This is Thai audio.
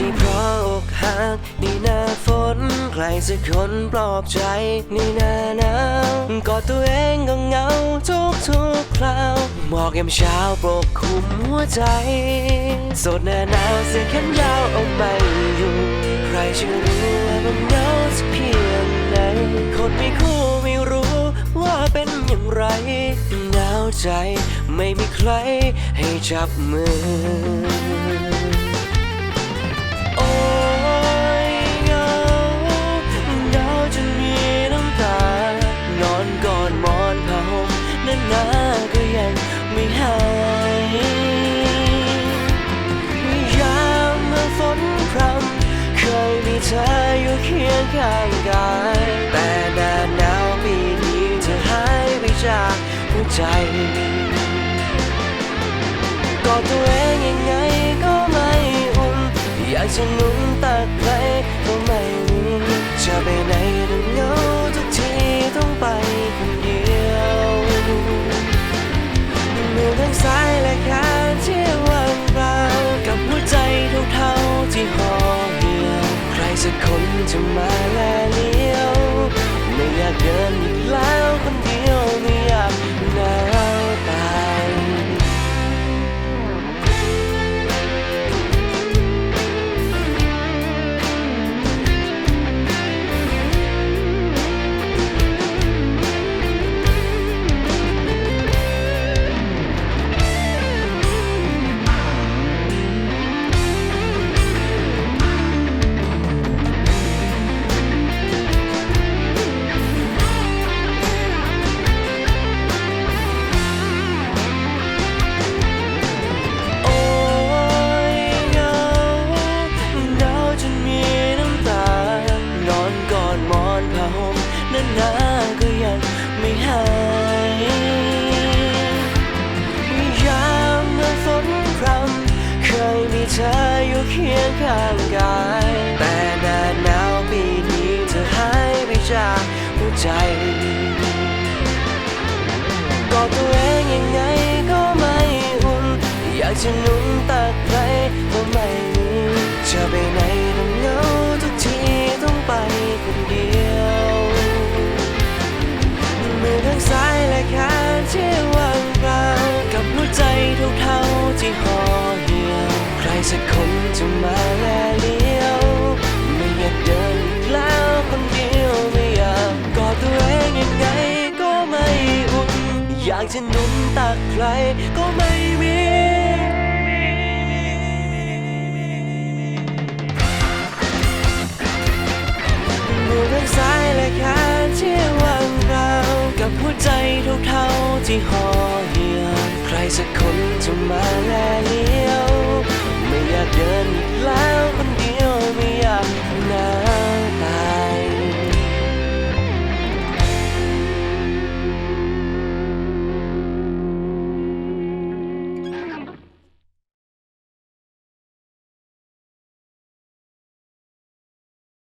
ากในหน้าฝน ใครสักคนปลอบใจในหน้าหนาวกอดตัวเองก็เหงาทุกทุกคราวหมอกยามเช้าปกคลุมหัวใจ สดหน้าหนาวเสียแขนยาวเอาไม่อยู่ ใครจะรู้ว่ามันเหงาสักเพียงไหนคนมีคู่ไม่รู้ว่าเป็นอย่างไรหนาวใจไม่มีใครให้จับมือ ข้างกายแต่หน้าหนาวปีนี้เธอหายไปจากหัวใจกอดตัวเองยังไงก็ไม่อุ่นอยากจะนุนตักใครก็ไม่มีจะไปไหน ข้างกาย แต่หน้าหนาวปีนี้เธอหายไปจากหัวใจกอดตัวเองยังไงก็ไม่อุ่นอยากจะนุนตักใครก็ไม่มีจะไปไหนต้องเหงาทุกทีต้องไปคนเดียวมือทั้งซ้ายและขาที่ว่างเปล่ากับหัวใจเท่าๆที่ห่อ สักคนจะมาแลเลี้ยวไม่อยากเดินอีกแล้วคนเดียวไม่อยากกอดตัวเองยังไงก็ไม่อุ่นอยากจะนุนตักใครก็ไม่มีมือทั้งซ้ายและขาที่ว่างเปล่ากับหัวใจเท่าๆที่ห่อเหี่ยวใครสักคนจะมาแล้ว